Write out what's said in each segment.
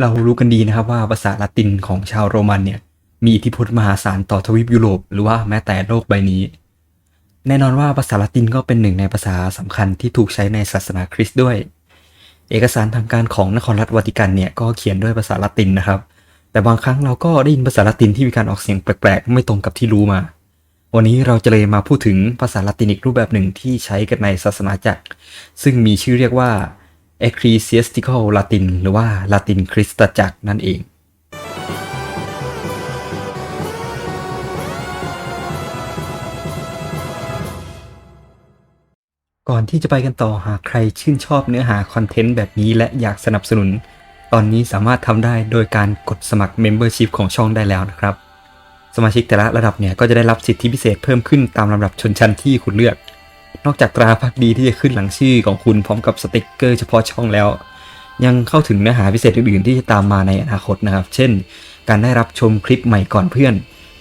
เรารู้กันดีนะครับว่าภาษาละตินของชาวโรมันเนี่ยมีอิทธิพลมหาศาลต่อทวีปยุโรปหรือว่าแม้แต่โลกใบนี้ แน่นอนว่าภาษาละตินก็เป็นหนึ่งในภาษาสำคัญที่ถูกใช้ในศาสนาคริสต์ด้วย เอกสารทางการของนครรัฐวาติกันเนี่ยก็เขียนด้วยภาษาละตินนะครับ แต่บางครั้งเราก็ได้ยินภาษาละตินที่มีการออกเสียงแปลกๆ ไม่ตรงกับที่รู้มา วันนี้เราจะเลยมาพูดถึงภาษาละตินอีกรูปแบบหนึ่งที่ใช้กันในศาสนาจักร ซึ่งมีชื่อเรียกว่า Ecclesiastical Latin หรือว่าละตินคริสตจักรนั่นเองก่อนที่จะไปกันต่อหากใครชื่นชอบเนื้อหาคอนเทนต์แบบนี้และอยากสนับสนุน ตอนนี้สามารถทำได้โดยการกดสมัคร Membership ของช่องได้แล้วนะครับ สมาชิกแต่ละระดับเนี่ยก็จะได้รับสิทธิพิเศษเพิ่มขึ้นตามลำดับชนชั้นที่คุณเลือก นอกจากตราพักดีที่จะขึ้นหลังชื่อของคุณพร้อมกับสติกเกอร์เฉพาะช่องแล้ว ยังเข้าถึงเนื้อหาพิเศษอื่นๆที่จะตามมาในอนาคตนะครับ เช่น การได้รับชมคลิปใหม่ก่อนเพื่อน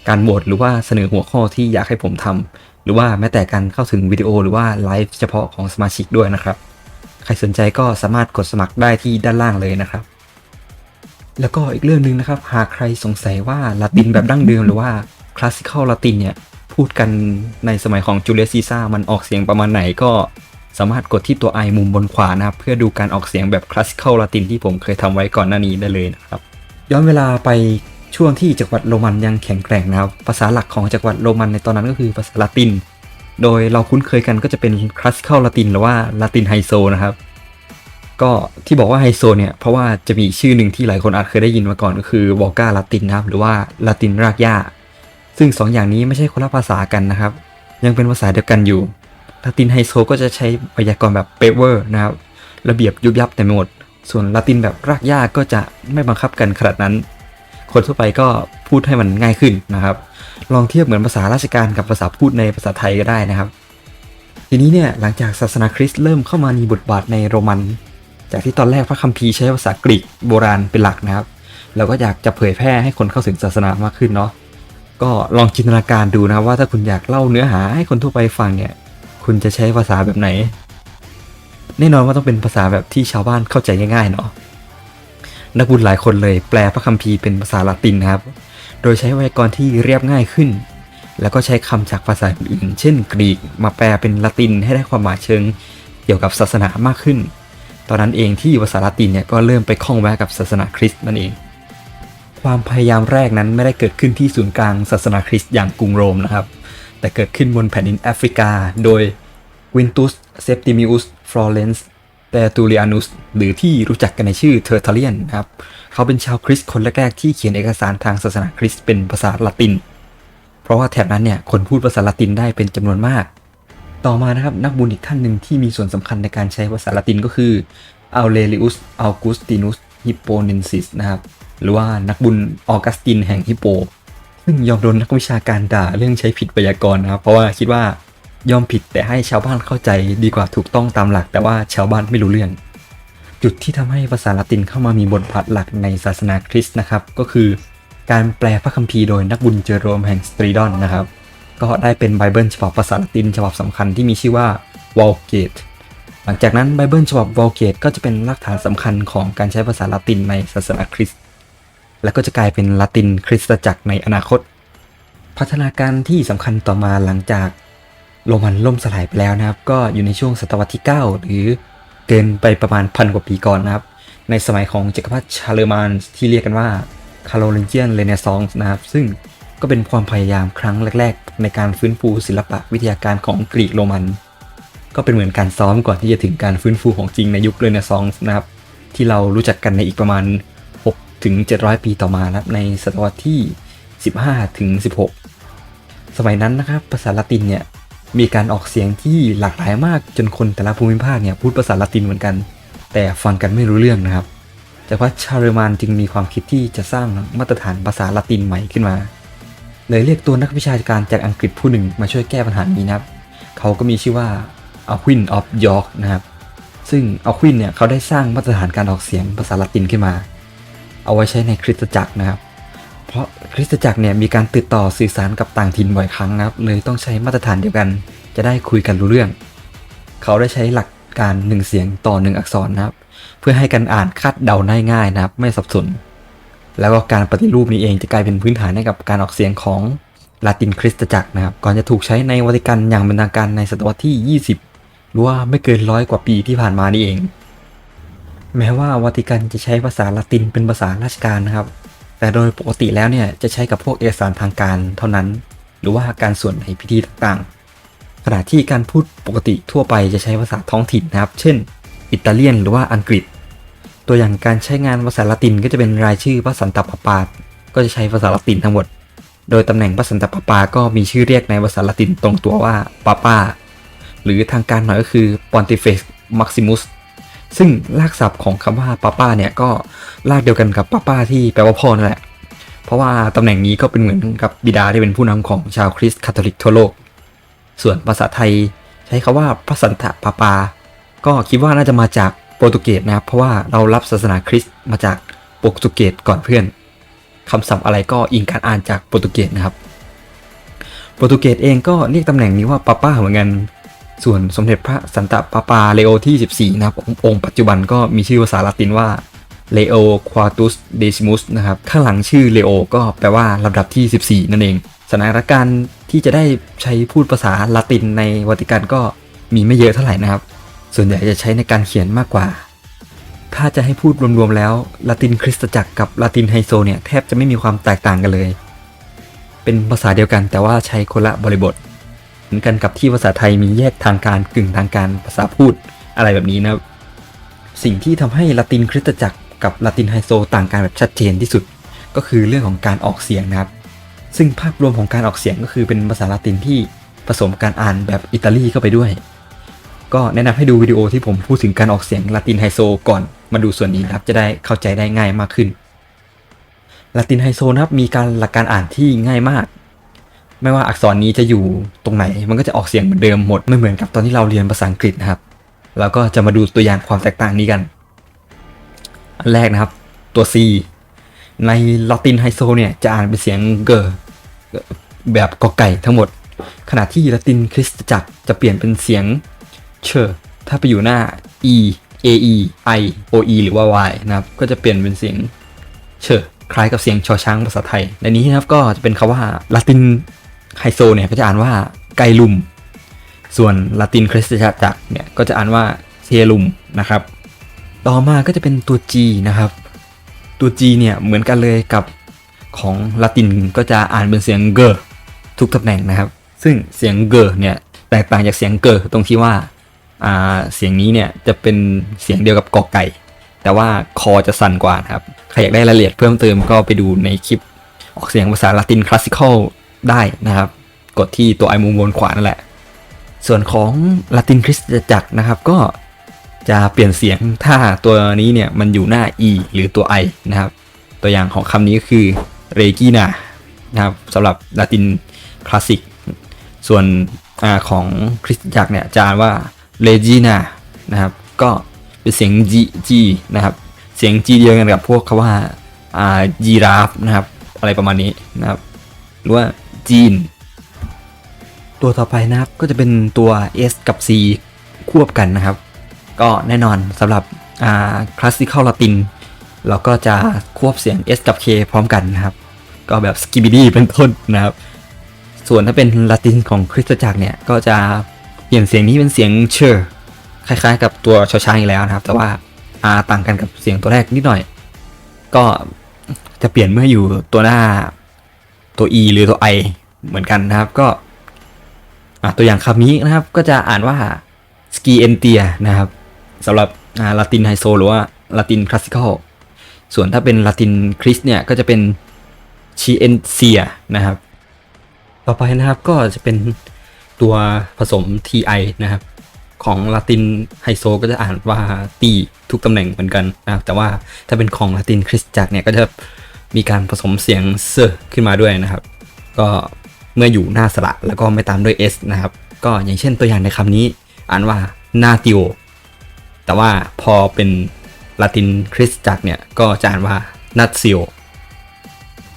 การโหวตหรือว่าเสนอหัวข้อที่อยากให้ผมทำหรือว่าแม้แต่การเข้าถึงวิดีโอหรือว่าไลฟ์เฉพาะของสมาชิกด้วยนะครับ ใครสนใจก็สามารถกดสมัครได้ที่ด้านล่างเลยนะครับ แล้วก็อีกเรื่องหนึ่งนะครับ หากใครสงสัยว่าละตินแบบดั้งเดิมหรือว่าคลาสสิคอลละตินเนี่ย พูดกันในสมัยของจูเลียสซีซ่ามันออกเสียงประมาณไหนก็สามารถกดที่ตัวไอมุมบนขวานะครับ เพื่อดูการออกเสียงแบบคลาสสิคอลละตินที่ผมเคยทำไว้ก่อนหน้านี้ได้เลยนะครับ ย้อนเวลาไปช่วงที่จักรวรรดิโรมันยังแข็งแกร่งนะครับ ภาษาหลักของจักรวรรดิโรมันในตอนนั้นก็คือภาษาละติน โดยเราคุ้นเคยกันก็จะเป็นคลาสสิคอลละตินหรือว่าละตินไฮโซนะครับ ก็ที่บอกว่าไฮโซเนี่ยเพราะว่าจะมีชื่อหนึ่งที่หลายคนอาจเคยได้ยินมาก่อนก็คือวอลกาละตินนะครับหรือว่าละตินรากหญ้า ซึ่งสองอย่างนี้ไม่ใช่คนละภาษากันนะครับ ยังเป็นภาษาเดียวกันอยู่ละตินไฮโซก็จะใช้ไวยากรณ์แบบเปเวอร์นะครับ ระเบียบยุบยับแต่หมด ส่วนละตินแบบรากหญ้าก็จะไม่บังคับกันขนาดนั้น คนทั่วไปก็พูดให้มันง่ายขึ้นนะครับ ลองเทียบเหมือนภาษาราชการกับภาษาพูดในภาษาไทยก็ได้นะครับ ทีนี้เนี่ยหลังจากศาสนาคริสต์เริ่มเข้ามามีบทบาทในโรมัน จากที่ตอนแรกพระคัมภีร์ใช้ภาษากรีกโบราณเป็นหลักนะครับ เราก็อยากจะเผยแพร่ให้คนเข้าถึงศาสนามากขึ้นเนาะ ก็ลองจินตนาการดูนะว่าถ้าคุณอยากเล่าเนื้อหาให้คนทั่วไปฟังเนี่ย คุณจะใช้ภาษาแบบไหน แน่นอนว่าต้องเป็นภาษาแบบที่ชาวบ้านเข้าใจง่ายๆเนาะนักบุญหลายคนเลยแปลพระคัมภีร์เป็นภาษาละตินนะครับ โดยใช้ไวยากรณ์ที่เรียบง่ายขึ้น แล้วก็ใช้คำจากภาษาอื่น เช่นกรีกมาแปลเป็นละตินให้ได้ความหมายเชิง เกี่ยวกับศาสนามากขึ้น ตอนนั้นเองที่ภาษาละตินเนี่ยก็เริ่มไปคล้องแวะกับศาสนาคริสต์นั่นเอง ความพยายามแรกนั้นไม่ได้เกิดขึ้นที่ศูนย์กลางศาสนาคริสต์อย่างกรุงโรมนะครับ แต่เกิดขึ้นบนแผ่นดินแอฟริกา โดยวินตุสเซปติมิอุสฟลอเรนซ์เตตูเลียนุสหรือที่รู้จักกันในชื่อเทอร์ทเลียนนะครับ เขาเป็นชาวคริสต์คนแรกๆที่เขียนเอกสารทางศาสนาคริสต์เป็นภาษาละติน เพราะว่าแถบนั้นเนี่ยคนพูดภาษาละตินได้เป็นจำนวนมาก ต่อมานะครับนักบุญอีกท่านหนึ่งที่มีส่วนสำคัญในการใช้ภาษาละตินก็คืออัลเลริอุสอัลกุสตินุสฮิปโปเนนซิสนะครับ หรือว่านักบุญออกัสตินแห่งฮิปโป ซึ่งยอมโดนนักวิชาการด่าเรื่องใช้ผิดไวยากรณ์นะครับ เพราะว่าคิดว่ายอมผิดแต่ให้ชาวบ้านเข้าใจดีกว่าถูกต้องตามหลัก แต่ว่าชาวบ้านไม่รู้เรื่อง จุดที่ทำให้ภาษาละตินเข้ามามีบทบาทหลักในศาสนาคริสต์นะครับ ก็คือการแปลพระคัมภีร์โดยนักบุญเจอโรมแห่งสตรีดอนนะครับ ก็ได้เป็นไบเบิลฉบับภาษาละตินฉบับสำคัญที่มีชื่อว่าวอลเกตหลังจากนั้นไบเบิลฉบับวอลเกตก็จะเป็นรากฐานสำคัญของการใช้ภาษาละตินในศาสนาคริสต์ และก็จะกลายเป็นละตินคริสตจักรในอนาคต พัฒนาการที่สำคัญต่อมาหลังจากโรมันล่มสลายไปแล้วนะครับ ก็อยู่ในช่วงศตวรรษที่ 9 หรือเกินไปประมาณพันกว่าปีก่อนนะครับ ในสมัยของจักรพรรดิชาเลอร์มานที่เรียกกันว่าคาโรลินเจียนเรเนซองส์นะครับ ซึ่งก็เป็นความพยายามครั้งแรก ๆ ในการฟื้นฟูศิลปะวิทยาการของกรีกโรมัน ก็เป็นเหมือนการซ้อมก่อนที่จะถึงการฟื้นฟูของจริงในยุคเรเนซองส์นะครับ ที่เรารู้จักกันในอีกประมาณ ถึง 700 ปีต่อมานะครับในศตวรรษที่ 15 ถึง 16 สมัยนั้นนะครับภาษาละตินเนี่ยมีการออกเสียงที่หลากหลายมากจนคนแต่ละภูมิภาคเนี่ยพูดภาษาละตินเหมือนกัน แต่ฟังกันไม่รู้เรื่องนะครับ แต่ว่าชาเรมานจึงมีความคิดที่จะสร้างมาตรฐานภาษาละตินใหม่ขึ้นมา เลยเรียกตัวนักวิชาการจากอังกฤษผู้หนึ่งมาช่วยแก้ปัญหานี้นะครับ เขาก็มีชื่อว่าอัควินออฟยอร์กนะครับ ซึ่งอัควินเนี่ยเขาได้สร้างมาตรฐานการออกเสียงภาษาละตินขึ้นมา เอาไว้ใช้ในคริสตจักรนะครับ เพราะคริสตจักรเนี่ยมีการติดต่อสื่อสารกับต่างถิ่นบ่อยครั้งนะครับ เลยต้องใช้มาตรฐานเดียวกัน จะได้คุยกันรู้เรื่อง เขาได้ใช้หลักการหนึ่งเสียงต่อหนึ่งอักษรนะครับ เพื่อให้การอ่านคาดเดาได้ง่ายนะครับ ไม่สับสน แล้วก็การปฏิรูปนี้เองจะกลายเป็นพื้นฐานให้กับการออกเสียงของลาตินคริสตจักรนะครับ ก่อนจะถูกใช้ในวัติกันอย่างเป็นทางการในศตวรรษที่ 20 หรือว่าไม่เกินร้อยกว่าปีที่ผ่านมานี่เอง แม้ว่าวาติกันจะใช้ภาษาละตินเป็นภาษาราชการนะครับ แต่โดยปกติแล้วเนี่ยจะใช้กับพวกเอกสารทางการเท่านั้น หรือว่าการส่วนในพิธีต่างๆ ขณะที่การพูดปกติทั่วไปจะใช้ภาษาท้องถิ่นนะครับ เช่น อิตาเลียนหรือว่าอังกฤษ ตัวอย่างการใช้งานภาษาละตินก็จะเป็นรายชื่อพระสันตปาปาก็จะใช้ภาษาละตินทั้งหมด โดยตำแหน่งพระสันตปาปาก็มีชื่อเรียกในภาษาละตินตรงตัวว่าปาปาหรือทางการหน่อยก็คือ Pontifex Maximus ซึ่งรากศัพท์ของคำว่าป้าป้าเนี่ยก็รากเดียวกันกับป้าป้าที่แปลว่าพ่อนั่นแหละ เพราะว่าตำแหน่งนี้ก็เป็นเหมือนกับบิดาที่เป็นผู้นำของชาวคริสต์คาทอลิกทั่วโลก ส่วนภาษาไทยใช้คาว่าพระสันตะปาปา ก็คิดว่าน่าจะมาจากโปรตุเกสนะครับ เพราะว่าเรารับศาสนาคริสต์มาจากโปรตุเกสก่อนเพื่อนคำศัพท์อะไรก็อิงการอ่านจากโปรตุเกสนะครับ โปรตุเกสเองก็เรียกตำแหน่งนี้ว่าปาป้าเหมือนกัน ส่วนสมเด็จพระสันตะปาปาเลโอที่ 14 นะครับองค์องค์ปัจจุบันก็มีชื่อภาษาละตินว่าเลโอควาตุสเดซิมุสนะครับข้างหลังชื่อเลโอก็แปลว่าลำดับที่ 14 นั่นเองสถานการณ์ที่จะได้ใช้พูดภาษาละตินในวาติกันก็มีไม่เยอะเท่าไหร่นะครับ ส่วนใหญ่จะใช้ในการเขียนมากกว่า ถ้าจะให้พูดรวมๆแล้วละตินคริสตจักรกับละตินไฮโซเนี่ยแทบจะไม่มีความแตกต่างกันเลย เป็นภาษาเดียวกันแต่ว่าใช้คนละบริบท เหมือนกันกับที่ภาษาไทยมีแยกทางการกึ่งทางการภาษาพูดอะไรแบบนี้นะครับ สิ่งที่ทำให้ละตินคริสตจักรกับละตินไฮโซต่างกันแบบชัดเจนที่สุด ก็คือเรื่องของการออกเสียงนะครับ ซึ่งภาพรวมของการออกเสียงก็คือเป็นภาษาละตินที่ผสมการอ่านแบบอิตาลีเข้าไปด้วย ก็แนะนำให้ดูวิดีโอที่ผมพูดถึงการออกเสียงละตินไฮโซก่อนมาดูส่วนนี้นะครับจะได้เข้าใจได้ง่ายมากขึ้นละตินไฮโซนะครับมีการหลักการอ่านที่ง่ายมาก ไม่ว่าอักษรนี้จะอยู่ตรงไหน มันก็จะออกเสียงเหมือนเดิมหมด ไม่เหมือนกับตอนที่เราเรียนภาษาอังกฤษนะครับ แล้วก็จะมาดูตัวอย่างความแตกต่างนี้กัน อันแรกนะครับ ตัว C ในละตินไฮโซเนี่ยจะอ่านเป็นเสียงเกอแบบกอไก่ทั้งหมด ขณะที่ละตินคริสตจักรจะเปลี่ยนเป็นเสียงเชอร์ถ้าไปอยู่หน้า e a e i o e หรือว่า y นะครับ ก็จะเปลี่ยนเป็นเสียงเชอร์คล้ายกับเสียงชอช้างภาษาไทย ในนี้นะครับก็จะเป็นคาว่าละติน ไฮโซเนี่ยก็จะอ่านว่าไกลุม ส่วนละตินคริสตจักรเนี่ยก็จะอ่านว่าเทลุมนะครับ ต่อมาก็จะเป็นตัว G นะครับ ตัว G เนี่ยเหมือนกันเลยกับของละตินก็จะอ่านเป็นเสียงเกอทุกตำแหน่งนะครับ ซึ่งเสียงเกอเนี่ยแตกต่างจากเสียงเกอตรงที่ว่าอ่าเสียงนี้เนี่ยจะเป็นเสียงเดียวกับกอไก่ แต่ว่าคอจะสั่นกว่านะครับ ใครอยากได้รายละเอียดเพิ่มเติมก็ไปดูในคลิปออกเสียงภาษาละตินคลาสสิคอล ได้นะครับ กดที่ตัวไอมุมบนขวานั่นแหละ ส่วนของละตินคริสตจักรนะครับก็จะเปลี่ยนเสียงถ้าตัวนี้เนี่ยมันอยู่หน้า e หรือตัว i นะครับ ตัวอย่างของคำนี้ก็คือ regina นะครับสำหรับละตินคลาสสิกส่วนอของคริสตจักรเนี่ยจะอ่านว่า regina นะครับ ก็เป็นเสียง g g นะครับ เสียง g เดียวกันกับพวกคำว่าอ่า giraffe นะครับ อะไรประมาณนี้นะครับ หรือว่า จีน ตัวต่อไปนะครับก็จะเป็นตัว S กับ C ควบกันนะครับ ก็แน่นอนสำหรับอ่าคลาสสิคอลลาติน เราก็จะควบเสียง S กับ K พร้อมกันนะครับ ก็แบบสกิบิดี้เป็นต้นนะครับ ส่วนถ้าเป็นลาตินของคริสตจักรเนี่ย ก็จะเปลี่ยนเสียงนี้เป็นเสียงเชอร์คล้ายๆ กับตัวชอช้างอีกแล้วนะครับ แต่ว่าอาต่างกันกับเสียงตัวแรกนิดหน่อย ก็จะเปลี่ยนเมื่ออยู่ตัวหน้า ตัว E หรือตัว I เหมือนกันนะครับก็ตัวอย่างคำนี้นะครับก็จะอ่านว่าสกีเอนเตียนะครับสำหรับลาตินไฮโซหรือว่าลาตินคลาสสิคอลส่วนถ้าเป็นลาตินคริสเนี่ยก็จะเป็นชีเอนเซียนะครับ ต่อไปนะครับก็จะเป็นตัวผสม ti นะครับ ของลาตินไฮโซก็จะอ่านว่าตีทุกตำแหน่งเหมือนกันนะครับแต่ว่าถ้าเป็นของลาตินคริสตจักรเนี่ยก็จะ มีการผสมเสียงเซขึ้นมาด้วยนะครับ ก็เมื่ออยู่หน้าสระแล้วก็ไม่ตามด้วย s นะครับ ก็อย่างเช่นตัวอย่างในคำนี้ อ่านว่านาติโอแต่ว่าพอเป็นลาตินคริสตจักรเนี่ยก็จะอ่านว่านัตซิโอ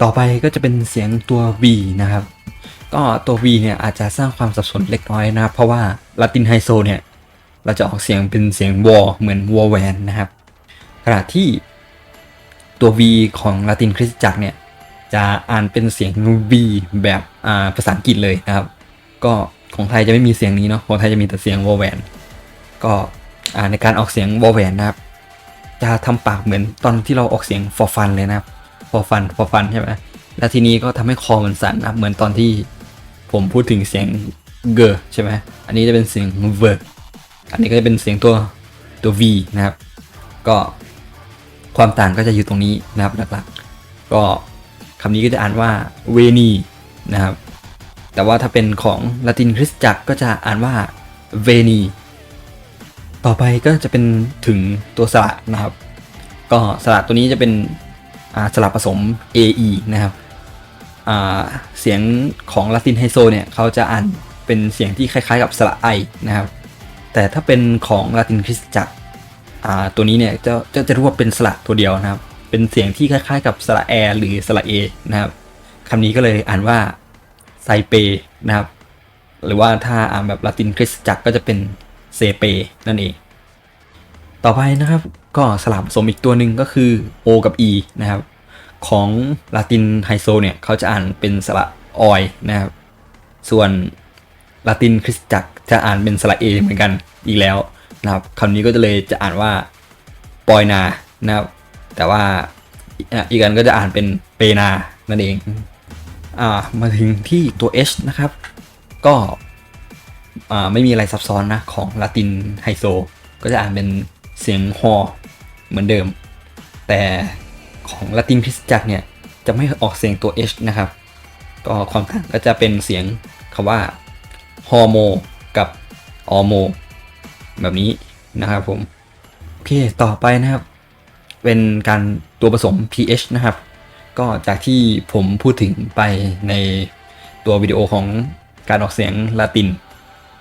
ต่อไปก็จะเป็นเสียงตัว v นะครับ ก็ตัว v เนี่ยอาจจะสร้างความสับสนเล็กน้อยนะครับเพราะว่าลาตินไฮโซเนี่ยเราจะออกเสียงเป็นเสียงวอเหมือนวอแวนนะครับขณะที่ ตัว V ของลาตินคริสตจักรเนี่ย จะอ่านเป็นเสียง V แบบอ่าภาษาอังกฤษเลยนะครับ ก็ของไทยจะไม่มีเสียงนี้เนาะของไทยจะมีแต่เสียงวอลแวนก็อ่าในการออกเสียงวอลแวนนะครับ จะทำปากเหมือนตอนที่เราออกเสียง for fun เลยนะครับ for fun for fun ใช่ไหมแล้วทีนี้ก็ทำให้คอมันสั่นนะครับเหมือนตอนที่ผมพูดถึงเสียงเกอใช่ไหมอันนี้จะเป็นเสียงเวอร์อันนี้ก็จะเป็นเสียงตัวตัว V นะครับ ก็ ความต่างก็จะอยู่ตรงนี้นะครับหลักๆ ก็คำนี้ก็จะอ่านว่าเวนีนะครับแต่ว่าถ้าเป็นของละตินคริสตจักรก็จะอ่านว่าเวนีต่อไปก็จะเป็นถึงตัวสระนะครับ ก็สระตัวนี้จะเป็นสระผสม AE นะครับเสียงของละตินไฮโซเนี่ยเขาจะอ่านเป็นเสียงที่คล้ายๆกับสระ I นะครับ แต่ถ้าเป็นของละตินคริสตจักร ตัวนี้เนี่ยจะจะจะรียกว่าเป็นสระตัวเดียวนะครับ เป็นเสียงที่คล้ายๆ กับสระแอหรือสระเอนะครับคำนี้ก็เลยอ่านว่าไซเปนะครับ หรือว่าถ้าอ่านแบบละตินคริสตจักรก็จะเป็นเซเปนั่นเอง ต่อไปนะครับก็สลับผสมอีกตัวหนึ่งก็คือ O กับ E นะครับ ของลาตินไฮโซเนี่ยเขาจะอ่านเป็นสระออยนะครับ ส่วนลาตินคริสตจักรจะอ่านเป็นสระเอเหมือนกันอีกแล้ว นะครับคำนี้ก็จะเลยจะอ่านว่าปอยนานะครับ แต่ว่าอีกอันก็จะอ่านเป็นเปนานั่นเองอ่ามาถึงที่ตัว H นะครับ ก็อ่าไม่มีอะไรซับซ้อนนะของลาตินไฮโซ ก็จะอ่านเป็นเสียงฮอเหมือนเดิม แต่ของละตินคริสตจักรเนี่ยจะไม่ออกเสียงตัว H นะครับ ก็ความต่างก็จะเป็นเสียงคำว่าฮอโมกับออโม แบบนี้นะครับผมโอเคต่อไปนะครับ เป็นการตัวผสม pH นะครับ ก็จากที่ผมพูดถึงไปในตัววิดีโอของการออกเสียงละติน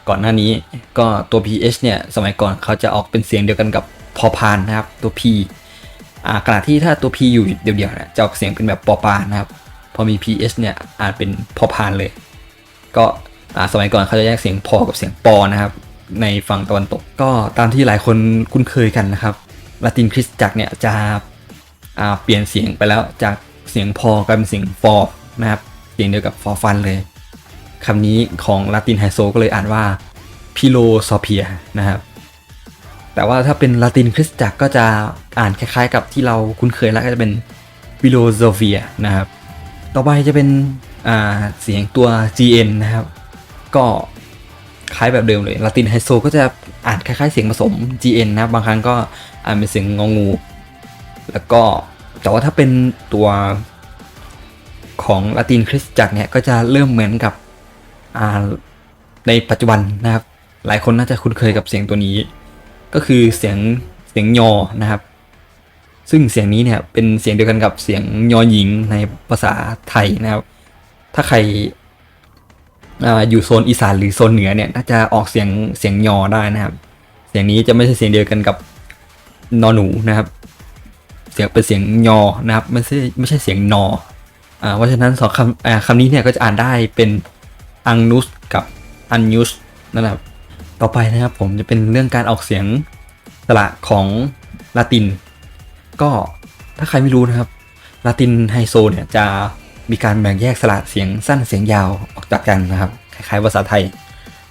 ก่อนหน้านี้ก็ตัว pH เนี่ยสมัยก่อนเขาจะออกเป็นเสียงเดียวกันกับพอพานนะครับตัว p อ่าขณะที่ถ้าตัว p อยู่เดียวๆเนี่ยจะออกเสียงเป็นแบบปอปานะครับ พอมี pH เนี่ยอ่านเป็นพอพานเลย ก็อ่าสมัยก่อนเขาจะแยกเสียงพอกับเสียงปอนะครับ ในฝั่งตะวันตกก็ตามที่หลายคนคุ้นเคยกันนะครับละตินคริสตจักรเนี่ยจะเปลี่ยนเสียงไปแล้วจากเสียงพอกลายเป็นเสียงฟอร์นะครับเสียงเดียวกับฟอฟันเลยคำนี้ของลาตินไฮโซก็เลยอ่านว่าพิโลซอเพียนะครับแต่ว่าถ้าเป็นลาตินคริสตจักรก็จะอ่านคล้ายๆ กับที่เราคุ้นเคยแล้วก็จะเป็นวิโลโซเฟียนะครับต่อไปจะเป็นเสียงตัว GN นะครับ ก็ คล้ายแบบเดิมเลยลาตินไฮโซก็จะอ่านคล้ายๆเสียงผสม GN นะครับบางครั้งก็อ่านเป็นเสียงงองู แล้วก็แต่ว่าถ้าเป็นตัวของลาตินคริสตจักรเนี่ยก็จะเริ่มเหมือนกับอ่าในปัจจุบันนะครับ หลายคนน่าจะคุ้นเคยกับเสียงตัวนี้ ก็คือเสียงเสียงยอนะครับ ซึ่งเสียงนี้เนี่ยเป็นเสียงเดียวกันกับเสียงยอหญิงในภาษาไทยนะครับ ถ้าใคร อยู่โซนอีสานหรือโซนเหนือเนี่ยน่าจะออกเสียงเสียงยอได้นะครับ เสียงนี้จะไม่ใช่เสียงเดียวกันกับนอหนูนะครับ เสียงเป็นเสียงยอนะครับไม่ใช่ไม่ใช่เสียงนออ่าเพราะฉะนั้นสองคำคำนี้เนี่ยก็จะอ่านได้เป็นอังนุสกับอันยุสนะครับต่อไปนะครับผมจะเป็นเรื่องการออกเสียงสระของลาติน ก็ถ้าใครไม่รู้นะครับลาตินไฮโซเนี่ยจะ มีการแบ่งแยกสระเสียงสั้นเสียงยาวออกจากกันนะครับคล้ายๆภาษาไทย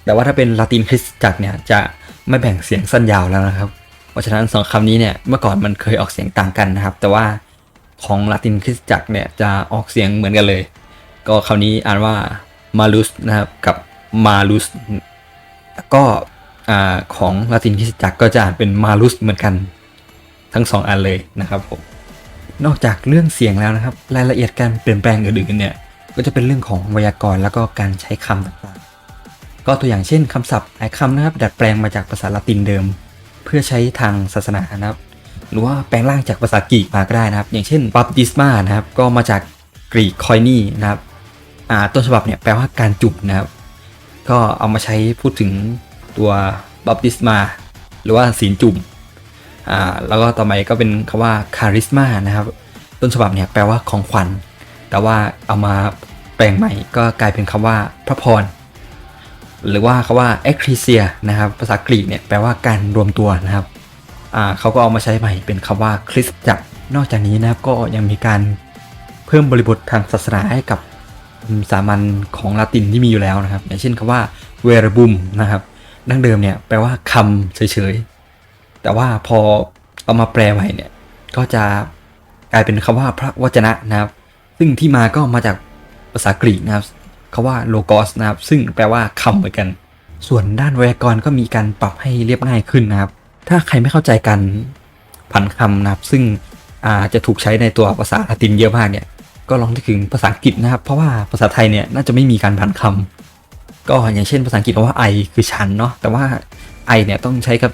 แต่ว่าถ้าเป็นลาตินคริสตจักรเนี่ยจะไม่แบ่งเสียงสั้นยาวแล้วนะครับ เพราะฉะนั้นสองคำนี้เนี่ยเมื่อก่อนมันเคยออกเสียงต่างกันนะครับ แต่ว่าของลาตินคริสตจักรเนี่ยจะออกเสียงเหมือนกันเลย ก็คำนี้อ่านว่ามาลุสนะครับกับมาลุสแล้วก็ของลาตินคริสตจักรก็จะอ่านเป็นมาลุสเหมือนกันทั้งสองอันเลยนะครับผม นอกจากเรื่องเสียงแล้วนะครับ รายละเอียดการเปลี่ยนแปลงอื่นๆเนี่ยก็จะเป็นเรื่องของไวยากรณ์แล้วก็การใช้คำต่างๆ ก็ตัวอย่างเช่นคำศัพท์หลายคำนะครับ ดัดแปลงมาจากภาษาละตินเดิม เพื่อใช้ทางศาสนานะครับ หรือว่าแปลงร่างจากภาษากรีกมาก็ได้นะครับ อย่างเช่นบัพติสมานะครับ ก็มาจากกรีกคอยนี่นะครับต้นฉบับเนี่ยแปลว่าการจุบนะครับ ก็เอามาใช้พูดถึงตัวบัพติสมา หรือว่าศีลจุ่ม อ่าแล้วก็ต่อไปก็เป็นคำว่าคาริสมานะครับ ต้นฉบับเนี่ยแปลว่าของขวัญ แต่ว่าเอามาแปลงใหม่ก็กลายเป็นคำว่าพระพร หรือว่าคำว่า e c c l e s i a นะครับ ภาษากรีกเนี่ยแปลว่าการรวมตัวนะครับอ่าเขาก็เอามาใช้ใหม่เป็นคำว่าคริสตจักร นอกจากนี้นะครับก็ยังมีการเพิ่มบริบททางศาสนาให้กับสามัญของลาตินที่มีอยู่แล้วนะครับ อย่างเช่นคำว่าเวรบุมนะครับดั้งเดิมเนี่ยแปลว่าคำเฉย แต่ว่าพอเอามาแปลใหม่เนี่ยก็จะกลายเป็นคำว่าพระวจนะนะครับ ซึ่งที่มาก็มาจากภาษากรีกนะครับคำว่าโลกอสนะครับ ซึ่งแปลว่าคำเหมือนกัน ส่วนด้านไวยากรณ์ก็มีการปรับให้เรียบง่ายขึ้นนะครับ ถ้าใครไม่เข้าใจการผันคำนะครับ ซึ่งอาจะถูกใช้ในตัวภาษาละตินเยอะมากเนี่ย ก็ลองนึกถึงภาษาอังกฤษนะครับ เพราะว่าภาษาไทยเนี่ยน่าจะไม่มีการผันคำก็อย่างเช่นภาษาอังกฤษว่า I คือฉันเนาะ แต่ว่า I เนี่ยต้องใช้กับ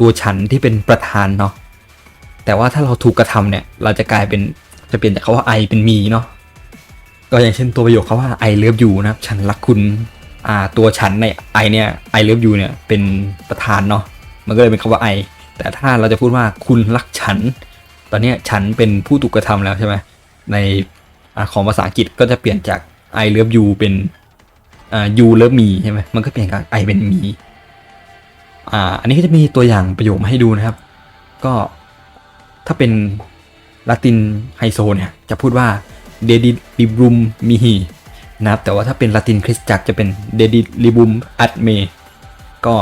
ตัวฉันที่เป็นประธานเนาะแต่ว่าถ้าเราถูกกระทำเนี่ย เราจะกลายเป็นจะเปลี่ยนจากคาว่า I เป็นมีเนาะก็อย่างเช่นตัวประโยคคาว่า I love you นะฉันรักคุณอ่าตัวฉันใน I เนี่ย I love you เนี่ยเป็นประธานเนาะมันก็เลยเป็นคำว่า I แต่ถ้าเราจะพูดว่าคุณรักฉัน ตอนนี้ฉันเป็นผู้ถูกกระทำแล้วใช่ไหมในอของภาษาอังกฤษก็จะเปลี่ยนจาก I love you เป็น you love me ใช่ไหมมันก็เปลี่ยนจาก I เป็น me อ่าอันนี้ก็จะมีตัวอย่างประโยคมาให้ดูนะครับ ก็ถ้าเป็นละตินไฮโซเนี่ยจะพูดว่า dedi librum mihi นะครับแต่ว่าถ้าเป็นละตินคริสตจักรจะเป็น dedi librum ad me ก็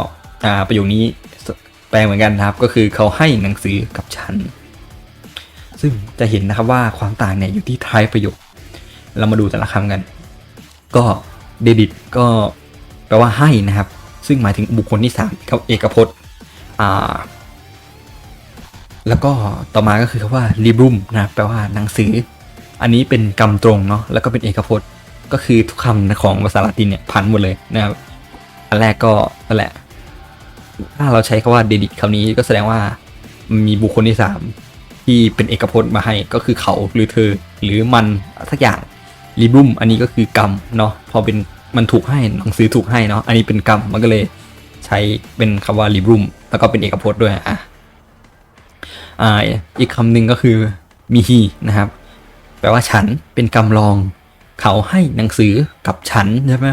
อ่าประโยคนี้แปลเหมือนกันนะครับ ก็คือเขาให้หนังสือกับฉัน ซึ่งจะเห็นนะครับว่าความต่างเนี่ยอยู่ที่ท้ายประโยค เรามาดูแต่ละคำกัน ก็เดบิตก็แปลว่าให้นะครับ ซึ่งหมายถึงบุคคลที่3กับเอกพจน์อ่าแล้วก็ต่อมาก็คือคำว่า librum นะแปลว่าหนังสือ อันนี้เป็นกรรมตรงเนาะแล้วก็เป็นเอกพจน์ ก็คือทุกคำของภาษาละตินเนี่ยพันหมดเลยนะครับอันแรกก็นั่นแหละ ถ้าเราใช้คำว่าเดดิตคำนี้ก็แสดงว่ามีบุคคลที่สามที่เป็นเอกพจน์มาให้ก็คือเขาหรือเธอหรือมันสักอย่างลิบุมอันนี้ก็คือกรรมเนาะพอเป็น มันถูกให้หนังสือถูกให้เนาะ อันนี้เป็นกรรม มันก็เลยใช้เป็นคำว่าลิบุมแล้วก็เป็นเอกพจน์ด้วยอะอ่าอีกคำหนึ่งก็คือมีฮีนะครับ แปลว่าฉันเป็นกรรมรอง เขาให้หนังสือกับฉันใช่ไหม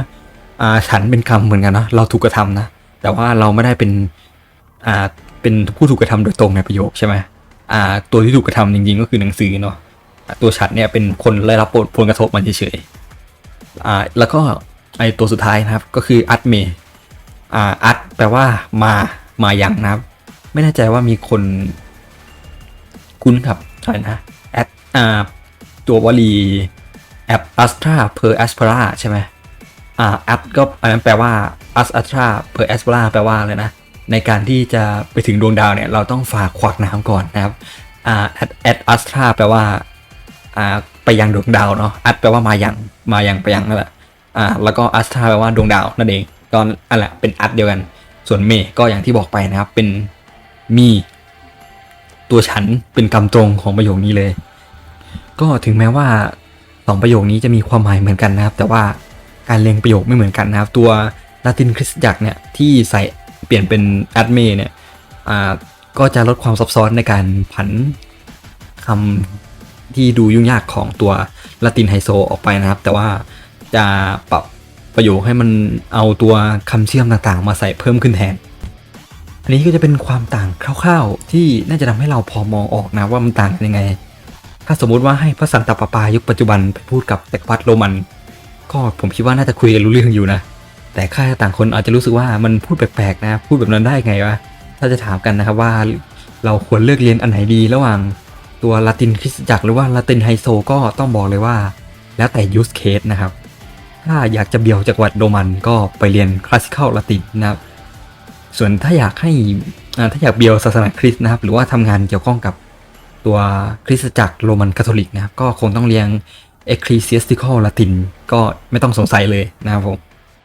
อ่าฉันเป็นกรรมเหมือนกันเนาะเราถูกกระทำนะ แต่ว่าเราไม่ได้เป็นอ่าเป็นผู้ถูกกระทำโดยตรงในประโยคใช่ไหมอ่า ตัวที่ถูกกระทำจริงๆ ก็คือหนังสือเนาะตัวฉันเนี่ยเป็นคนได้รับผลกระทบมันเฉยๆอ่าแล้วก็ ไอตัวสุดท้ายนะครับก็คืออัดเมอ่าอัดแปลว่ามามาอย่างนะครับ ไม่แน่ใจว่ามีคน คุ้นกับอะไรนะแอดอ่าตัววลีแอป astra per aspera ใช่ไหมอ่าแอปก็อันนั้นแปลว่า as astra per aspera แปลว่าเลยนะในการที่จะไปถึงดวงดาวเนี่ยเราต้องฝ่าขวากน้ำก่อนนะครับอ่า at at astra แปลว่าอ่าไปยังดวงดาวเนาะ at แปลว่ามายังมายังไปยังนั่นแหละ อ่าแล้วก็ astra แปลว่าดวงดาวนั่นเองก็อันแหละเป็น at เดียวกัน ส่วนเมก็อย่างที่บอกไปนะครับ เป็นมี ตัวฉันเป็นกรรมตรงของประโยคนี้เลย ก็ถึงแม้ว่าสองประโยคนี้จะมีความหมายเหมือนกันนะครับ แต่ว่าการเรียงประโยคไม่เหมือนกันนะครับ ตัวลาตินคริสตจักรเนี่ยที่ใส่เปลี่ยนเป็นแอดเมเนี่ยอ่าก็จะลดความซับซ้อนในการผันคำที่ดูยุ่งยากของตัวลาตินไฮโซออกไปนะครับ แต่ว่า จะปรับประโยคให้มันเอาตัวคำเชื่อมต่างๆ มาใส่เพิ่มขึ้นแทน อันนี้ก็จะเป็นความต่างคร่าวๆ ที่น่าจะทำให้เราพอมองออกนะว่ามันต่างกันยังไง ถ้าสมมุติว่าให้พระสันตะปาปายุคปัจจุบันไปพูดกับจักรพรรดิโรมัน ก็ผมคิดว่าน่าจะคุยกันรู้เรื่องอยู่นะ แต่ข้าต่างคนอาจจะรู้สึกว่ามันพูดแปลกๆนะ พูดแบบนั้นได้ไงวะ ถ้าจะถามกันนะครับว่าเราควรเลือกเรียนอันไหนดีระหว่างตัวลาตินคริสตจักรหรือว่าลาตินไฮโซก็ต้องบอกเลยว่า แล้วแต่ยูสเคสนะครับ ถ้าอยากจะเบี่ยวจากวัดโรมันก็ไปเรียนคลาสสิคอลลาตินนะครับ ส่วนถ้าอยากให้ถ้าอยากเบี่ยวศาสนาคริสต์นะครับ หรือว่าทำงานเกี่ยวข้องกับตัวคริสตจักรโรมันคาทอลิกนะครับ ก็คงต้องเรียน Ecclesiastical Latin ก็ไม่ต้องสงสัยเลยนะครับผม